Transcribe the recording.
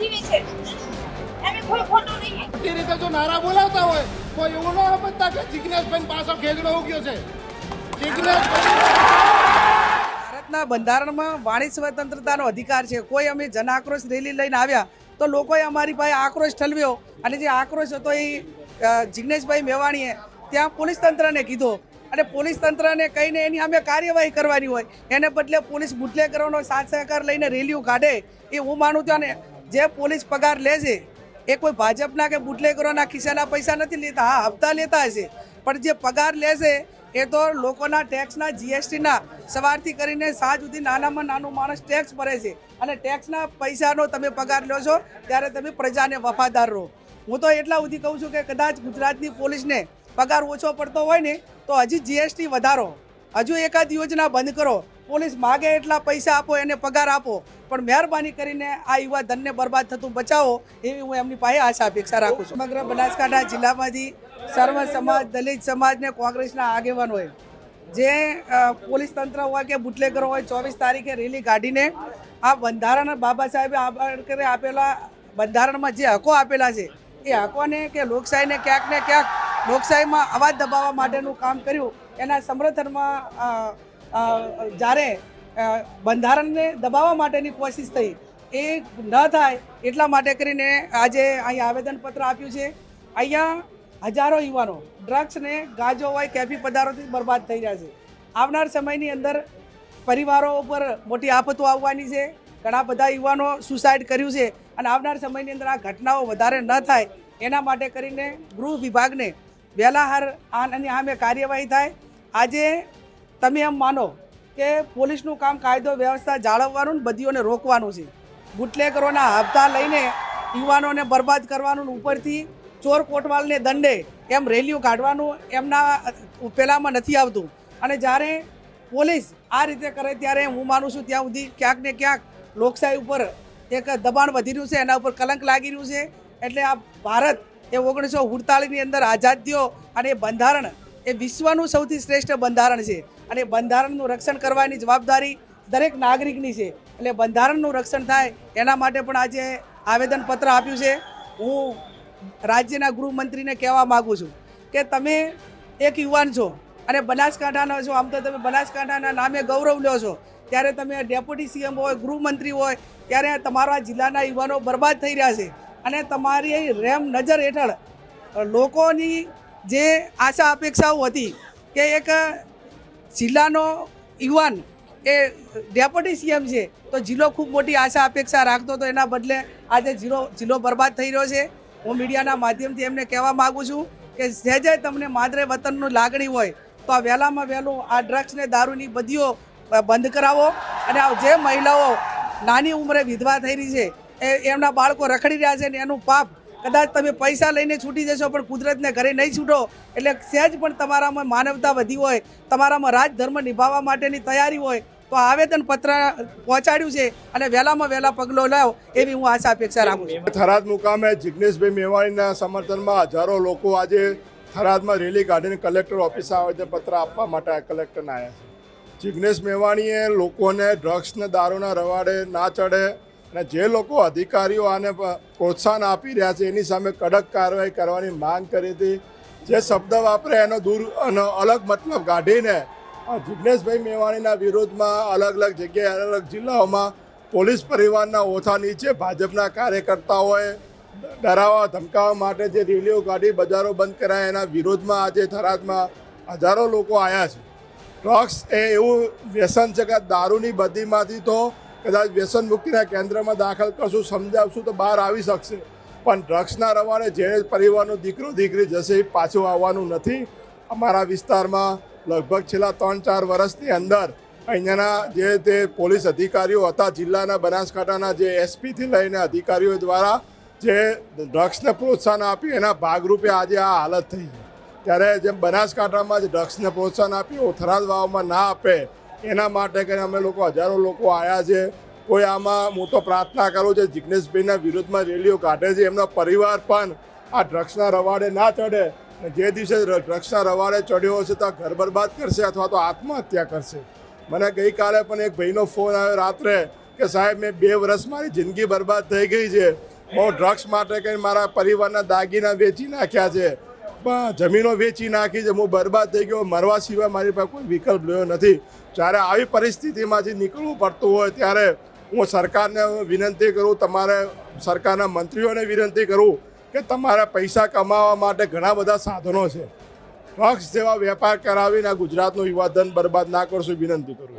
જીવે છે. એમ કોઈ ખોટું નહીં. એ રીતે જો નારા બોલાવતા હોય તો એવું ન સમજતા કે જિજ્ઞેશભાઈ પાછો ખેગડો ઉગ્યો છે. ભારતના બંધારણમાં વાણી સ્વતંત્રતાનો અધિકાર છે. કોઈ અમે જન આક્રોશ રેલી લઈને આવ્યા તો લોકોએ અમારી પાસે આક્રોશ ઠલવ્યો. અને જે આક્રોશ હતો એ જિગ્નેશભાઈ મેવાણીએ ત્યાં પોલીસ તંત્રને કીધો. અને પોલીસ તંત્રને કહીને એની અમે કાર્યવાહી કરવાની હોય. એને બદલે પોલીસ બુટલેકરોનો સાથ સહકાર લઈને રેલીઓ કાઢે. એ હું માનું ત્યાં અને જે પોલીસ પગાર લે છે, એ કોઈ ભાજપના કે બુટલેગરોના ખિસ્સાના પૈસા નથી લેતા, હા, હપ્તા લેતા હશે. પણ જે પગાર લેશે એ તો લોકોના ટેક્સના જીએસટીના સવારથી કરીને સાંજ સુધી નાનામાં નાનું માણસ ટેક્સ ભરે છે. અને ટેક્સના પૈસાનો તમે પગાર લો છો, ત્યારે તમે પ્રજાને વફાદાર રહો. હું તો એટલા સુધી કહું છું કે કદાચ ગુજરાતની પોલીસને પગાર ઓછો પડતો હોય ને, તો હજી જીએસટી વધારો. હજુ એકાદ યોજના બંધ કરો. પોલીસ માગે એટલા પૈસા આપો, એને પગાર આપો. પણ મહેરબાની કરીને આ યુવા ધનને બરબાદ થતું બચાવો એવી હું એમની પાસે આશા, અપેક્ષા રાખું છું. સમગ્ર બનાસકાંઠા જિલ્લામાંથી સર્વ સમાજ, દલિત સમાજને કોંગ્રેસના કોંગ્રેસના આગેવાનોએ જે પોલીસ તંત્ર હોય કે બુટલેગરો હોય, ચોવીસ તારીખે રેલી કાઢીને આ બંધારણ બાબા સાહેબે આંબેડકરે આપેલા બંધારણમાં જે હકો આપેલા છે, એ હકોને કે લોકશાહીને ક્યાંક ને ક્યાંક લોકશાહીમાં અવાજ દબાવવા માટેનું કામ કર્યું. એના સમર્થનમાં જ્યારે બંધારણને દબાવવા માટેની કોશિશ થઈ, એ ન થાય એટલા માટે કરીને આજે અહીંયા આવેદનપત્ર આપ્યું છે. અહીંયા હજારો યુવાનો ડ્રગ્સને ગાજો હોય કેફી પદાર્થોથી બરબાદ થઈ રહ્યા છે. આવનાર સમયની અંદર પરિવારો ઉપર મોટી આફતો આવવાની છે. ઘણા બધા યુવાનો સુસાઇડ કર્યું છે અને આવનાર સમયની અંદર આ ઘટનાઓ વધારે ન થાય એના માટે કરીને ગૃહ વિભાગને વહેલાહાર આની સામે કાર્યવાહી થાય. આજે તમે એમ માનો કે પોલીસનું કામ કાયદો, વ્યવસ્થા જાળવવાનું બધીઓને રોકવાનું છે. બુટલેકરોના હપ્તા લઈને યુવાનોને બરબાદ કરવાનું ઉપરથી ચોર કોટવાલને દંડે એમ રેલીઓ કાઢવાનું એમના પેલામાં નથી આવતું. અને જ્યારે પોલીસ આ રીતે કરે ત્યારે હું માનું છું ત્યાં સુધી ક્યાંક ને ક્યાંક લોકશાહી ઉપર એક દબાણ વધી રહ્યું છે, એના ઉપર કલંક લાગી રહ્યું છે. એટલે આ ભારત એ ઓગણીસો ઉડતાલીસની અંદર આઝાદીઓ અને બંધારણ એ વિશ્વનું સૌથી શ્રેષ્ઠ બંધારણ છે. અને બંધારણનું રક્ષણ કરવાની જવાબદારી દરેક નાગરિકની છે. એટલે બંધારણનું રક્ષણ થાય એના માટે પણ આજે આવેદનપત્ર આપ્યું છે. હું રાજ્યના ગૃહમંત્રીને કહેવા માગું છું કે તમે એક યુવાન છો અને બનાસકાંઠાના છો, આમ તો તમે બનાસકાંઠાના નામે ગૌરવ લો છો. ત્યારે તમે ડેપ્યુટી સીએમ હોય, ગૃહમંત્રી હોય, ત્યારે તમારા જિલ્લાના યુવાનો બરબાદ થઈ રહ્યા છે. અને તમારી રેમ નજર હેઠળ લોકોની જે આશા અપેક્ષાઓ હતી કે એક જિલ્લાનો યુવાન એ ડેપ્યુટી સીએમ છે, તો જિલ્લો ખૂબ મોટી આશા અપેક્ષા રાખતો હતો. એના બદલે આજે જિલ્લો જિલ્લો બરબાદ થઈ રહ્યો છે. હું મીડિયાના માધ્યમથી એમને કહેવા માગું છું કે જે જે તમને માદરે વતનનું લાગણી હોય, તો આ વહેલામાં વહેલું આ ડ્રગ્સ ને દારૂની બદીઓ બંધ કરાવો અને આ જે મહિલાઓ નાની ઉંમરે વિધવા થઈ રહી છે, એ એમના બાળકો રખડી રહ્યા છે ને એનું પાપ કદાચ તમે પૈસા લઈને છૂટી જશો, પણ કુદરતને ઘરે નહીં છૂટો. એટલે સહેજ પણ તમારામાં માનવતા વધી હોય, તમારામાં રાજધર્મ નિભાવવા માટેની તૈયારી હોય, તો આવેદન પત્ર પહોંચાડ્યું છે અને વહેલામાં વહેલા પગલો લાવ એવી હું આશા અપેક્ષા રાખું છું. થરાદ મુકામે જિગ્નેશભાઈ મેવાણીના સમર્થનમાં હજારો લોકો આજે થરાદમાં રેલી કાઢીને કલેક્ટર ઓફિસે આવેદનપત્ર આપવા માટે કલેક્ટરને આવ્યા છે. જિગ્નેશ મેવાણીએ લોકોને ડ્રગ્સને દારૂના રવાડે ના ચડે અને જે લોકો અધિકારીઓ આને પ્રોત્સાહન આપી રહ્યા છે, એની સામે કડક કાર્યવાહી કરવાની માંગ કરી હતી. જે શબ્દ વાપરે એનો દૂર અલગ મતલબ કાઢીને આ જિજ્ઞેશભાઈ મેવાણીના વિરોધમાં અલગ અલગ જગ્યાએ, અલગ અલગ જિલ્લાઓમાં પોલીસ પરિવારના ઓથા નીચે ભાજપના કાર્યકર્તાઓએ ડરાવવા ધમકાવવા માટે જે રેલીઓ કાઢી, બજારો બંધ કરાયા. એના વિરોધમાં આજે થરાદમાં હજારો લોકો આવ્યા છે. ડ્રગ્સ એ એવું વ્યસન છે કે દારૂની બદીમાંથી તો કદાચ વ્યસન મુક્તિના કેન્દ્રમાં દાખલ કરશું, સમજાવશું તો બહાર આવી શકશે. પણ ડ્રગ્સના રવાડે જે પરિવારનો દીકરો, દીકરી જશે એ પાછું આવવાનું નથી. અમારા વિસ્તારમાં લગભગ છેલ્લા ત્રણ, ચાર વર્ષની અંદર અહીંયાના જે તે પોલીસ અધિકારીઓ હતા, જિલ્લાના બનાસકાંઠાના જે એસપીથી લઈને અધિકારીઓ દ્વારા જે ડ્રગ્સને પ્રોત્સાહન આપ્યું એના ભાગરૂપે આજે આ હાલત થઈ છે. ત્યારે જેમ બનાસકાંઠામાં જે ડ્રગ્સને પ્રોત્સાહન આપ્યું થરાદ વાવમાં ના આપે એના માટે કરીને અમે લોકો હજારો લોકો આવ્યા છે. કોઈ આમાં મોટો પ્રાર્થના કરું છે, જિગ્નેશભાઈના વિરોધમાં રેલીઓ કાઢે છે. એમનો પરિવાર પણ આ ડ્રગ્સના રવાડે ના ચડે. જે દિવસે ડ્રગ્સના રવાડે ચડ્યો હશે તો ઘર બરબાદ કરશે અથવા તો આત્મહત્યા કરશે. મને ગઈકાલે પણ એક ભાઈનો ફોન આવ્યો રાત્રે કે સાહેબ, મેં બે વર્ષ મારી જિંદગી બરબાદ થઈ ગઈ છે. હું ડ્રગ્સ માટે કંઈ મારા પરિવારના દાગીના વેચી નાખ્યા છે. પણ જમીનો વેચી નાખી છે હું બરબાદ થઈ ગયો, મરવા સિવાય મારી પાસે કોઈ વિકલ્પ રહ્યો નથી. જ્યારે આવી પરિસ્થિતિમાંથી નીકળવું પડતું હોય, ત્યારે હું સરકારને વિનંતી કરું, તમારે સરકારના મંત્રીઓને વિનંતી કરું કે તમારા પૈસા કમાવા માટે ઘણા બધા સાધનો છે. ડ્રગ્સ જેવા વેપાર કરાવીને ગુજરાતનું યુવાધન બરબાદ ના કરશું, વિનંતી કરું